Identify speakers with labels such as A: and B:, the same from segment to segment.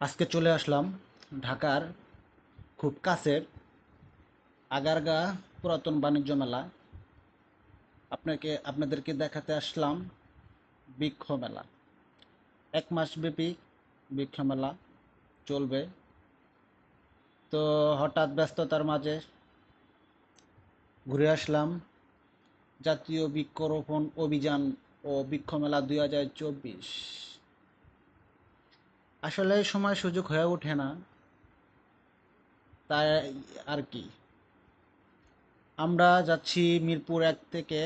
A: আজকে চলে আসলাম ঢাকার খুব কাছের আগারগা পুরাতন বাণিজ্য মেলা। আপনাকে, আপনাদেরকে দেখাতে আসলাম বৃক্ষ মেলা। এক মাস ব্যাপী বৃক্ষ মেলা চলবে। তো হঠাৎ ব্যস্ততার মাঝে ঘুরে আসলাম জাতীয় বৃক্ষরোপণ অভিযান ও বৃক্ষ মেলা দুই হাজার চব্বিশ। আসলে সময় সুযোগ হয়ে ওঠে না। তাই আর কি। আমরা যাচ্ছি মিরপুর এক থেকে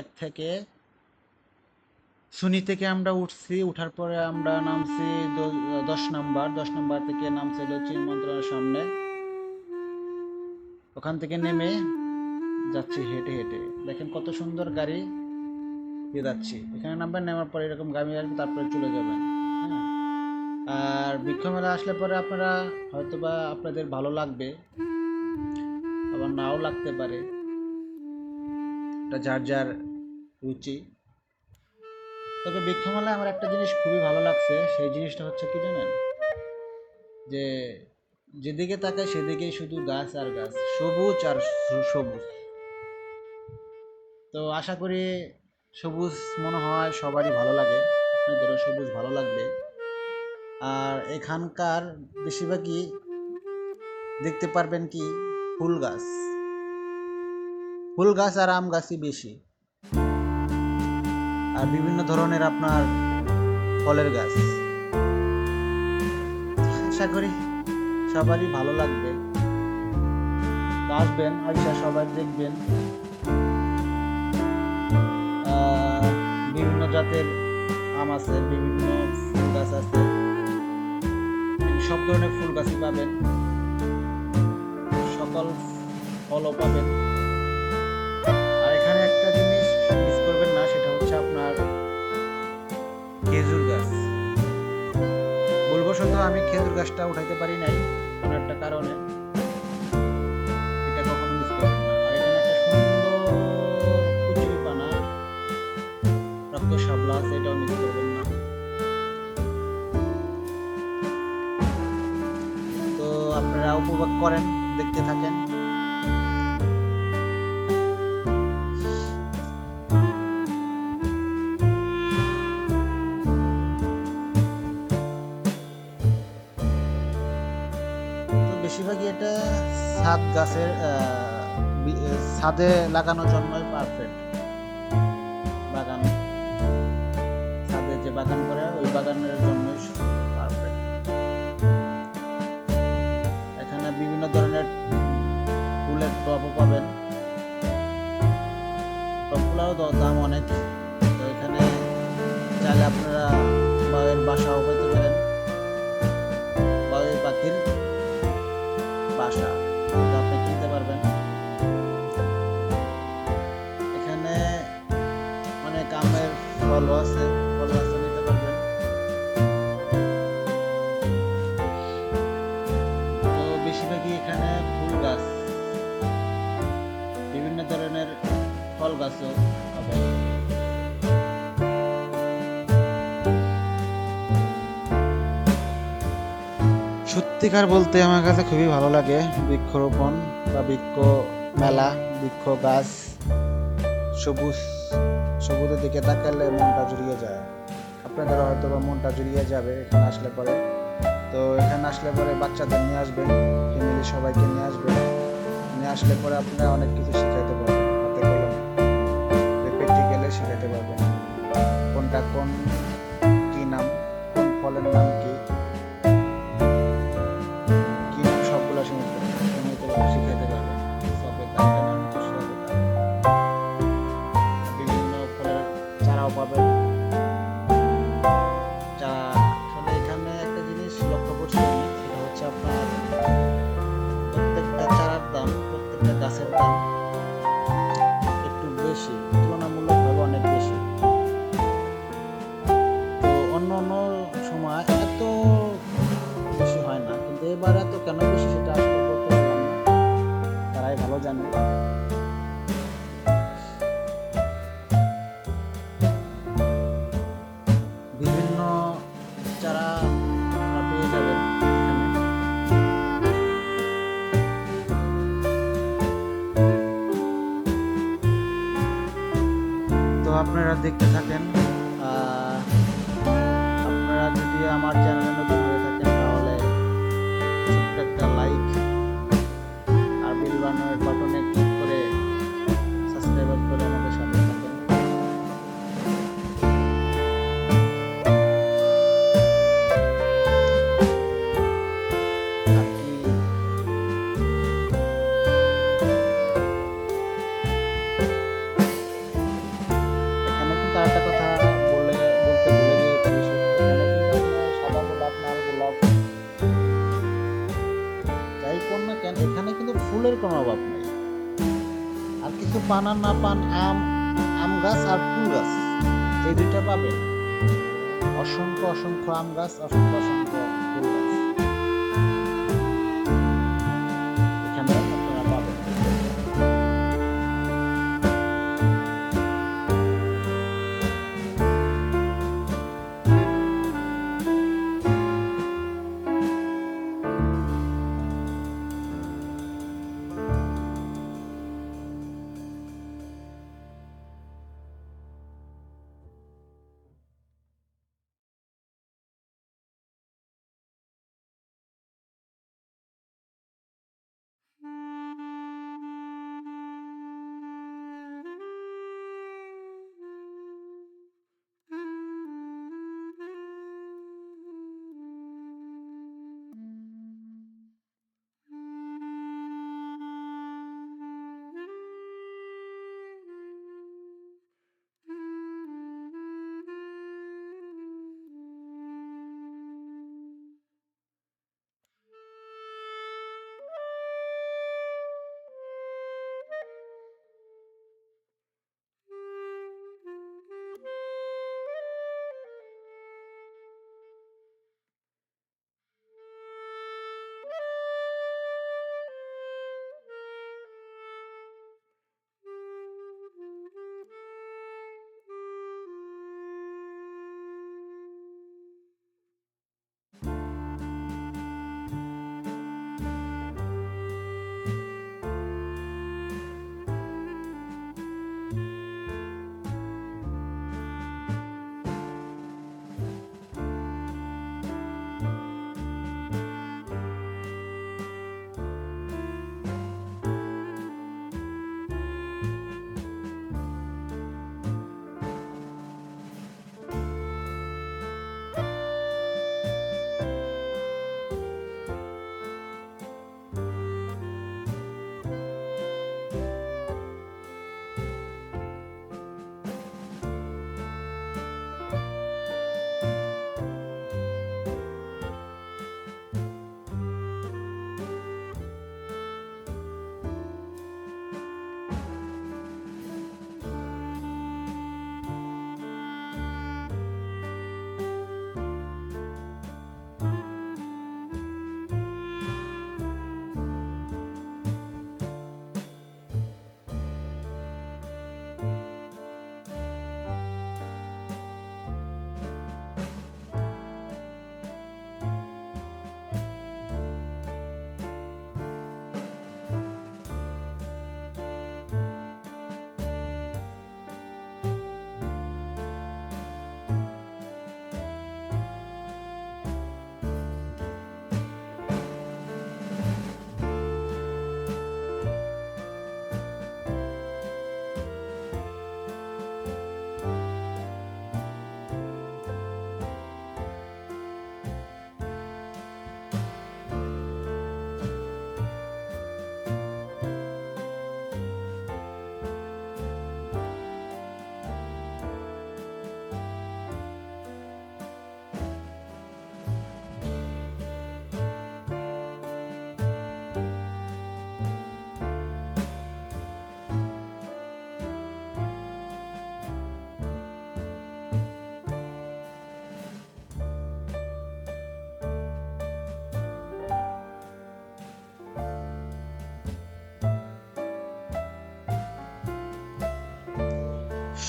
A: এক থেকে। সুনি থেকে আমরা উঠছি, উঠার পরে আমরা নামছি দশ নাম্বার দশ নাম্বার থেকে নামছি হলো চীন মন্ত্রণালয়ের সামনে। ওখান থেকে নেমে যাচ্ছি হেঁটে হেঁটে। দেখেন কত সুন্দর গাড়ি দিয়ে যাচ্ছি। এখানে নামবেন নামার পরে এরকম গাড়ি আসবে তারপরে চলে যাবেন। হ্যাঁ। আর বৃক্ষ মেলা আসলে পরে আপনারা হয়তোবা আপনাদের ভালো লাগবে, আবার নাও লাগতে পারে। যার যার রুচি। তবে বৃক্ষ মেলায় আমার একটা জিনিস খুবই ভালো লাগছে, সেই জিনিসটা হচ্ছে কি জানেন? যে যেদিকে তাকায় সেদিকেই শুধু গাছ আর গাছ, সবুজ আর সবুজ। তো আশা করি সবুজ মনে হয় সবারই ভালো লাগে, আপনাদেরও সবুজ ভালো লাগবে। আর এখানকার বেশিরভাগই দেখতে পারবেন কি, ফুল গাছ। ফুল গাছ আর আম গাছই বেশি। আর বিভিন্ন ধরনের আপনার ফলের গাছ। আশা করি সবারই ভালো লাগবে। আসবেন, আইসা সবাই দেখবেন। বিভিন্ন জাতের আম আছে, বিভিন্ন ফুল গাছ আছে। সব ধরনের ফুল গাছই পাবেন সকল ফলও পাবেন আর এখানে একটা জিনিস মিস করবেন না, সেটা হচ্ছে আপনার খেজুর গাছ। ভুলবশত আমি খেজুর গাছটা উঠাইতে পারি নাই কোনো একটা কারণে। উপভোগ করেন, দেখতে থাকেন। বেশিরভাগই এটা ছাদ গাছের ছাদে লাগানোর জন্যই পারফেক্ট বাগান। ছাদে যে বাগান করে, ওই বাগানের জন্যই তো আপনি পারবেন এখানে অনেক আমের ফলও আছে, ফল তো বেশিরভাগই এখানে ফুল গাছ। বিভিন্ন ধরনের ফল গাছও সত্যিকার বলতে আমার কাছে খুবই ভালো লাগে বৃক্ষরোপণ বা বৃক্ষ মেলা, বৃক্ষ গাছ, সবুজ, সবুজের দিকে তাকালে মনটা জুড়িয়ে যায়। আপনাদের হয়তো বা মনটা জুড়িয়ে যাবে এখানে আসলে পরে। তো এখানে আসলে পরে বাচ্চাদের নিয়ে আসবেন, ফ্যামিলি সবাইকে নিয়ে আসবেন। নিয়ে আসলে পরে আপনারা অনেক কিছু শিখাইতে পারবেন, হাতে কলমে। প্র্যাকটিক্যালে শিখাইতে পারবেন। কোনটা কোন কি নাম, কোন ফলের নাম কি কি? চারাও পাবেন। চারা আসলে এখানে একটা জিনিস লক্ষ্য করছি আমি সেটা হচ্ছে আপনার প্রত্যেকটা চারার দাম, প্রত্যেকটা গাছের দাম একটু বেশি, তুলনামূলকভাবে অনেক বেশি। তো অন্য অন্য সময় এত বেশি হয় না, কিন্তু এবার এত কেন বেশি সেটা আসলে বলতে পারলাম না। তারাই ভালো জানে। দেখতে থাকেন আপনারা যদি আমার চ্যানেলে নতুন হয়ে থাকেন, তাহলে একটা লাইক আর বিল বাটনের আর কিছু পান আর না পান আম আম গাছ আর ফুল গাছ। এই দুইটা পাবেন। অসংখ্য অসংখ্য আম গাছ, অসংখ্য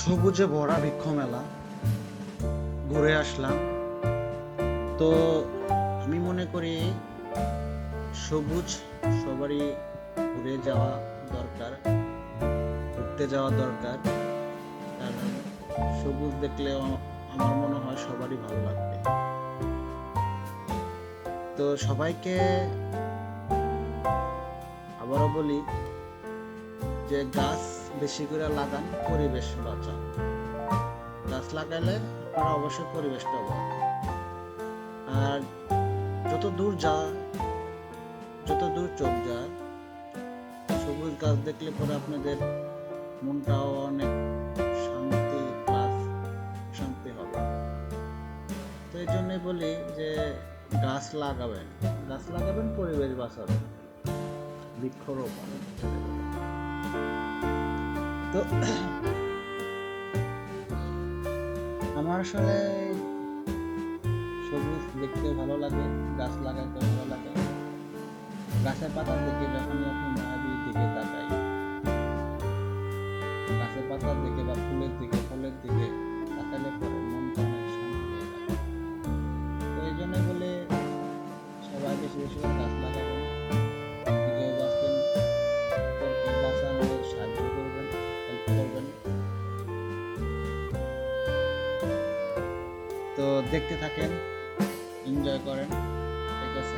A: সবুজে ভরা বৃক্ষ মেলা। ঘুরে আসলাম। তো আমি মনে করি সবুজ সবারই ঘুরে যাওয়া দরকার, ঘুরতে যাওয়া দরকার। কারণ সবুজ দেখলে আমার মনে হয় সবারই ভালো লাগবে। তো সবাইকে আবারও বলি যে গাছ বেশি করে লাগান, পরিবেশ বাঁচান। গাছ লাগাইলে আপনারা অবশ্যই পরিবেশটা বাঁচান। আর যত দূর যা যত দূর চোখ যায়, সবুজ গাছ দেখলে পরে আপনাদের মনটাও অনেক শান্তি, প্লাস শান্তি হবে। তো এই জন্যই বলি যে গাছ লাগাবেন। গাছ লাগাবেন, পরিবেশ বাঁচাবেন। বৃক্ষরোপণ। তো আমার আসলে সবুজ দেখতে ভালো লাগে, গাছ লাগাতে ভালো লাগে। গাছের পাতা দেখে যখন আপনি মায়াবীর দিকে তাকাই দেখতে থাকেন এনজয় করেন। ঠিক আছে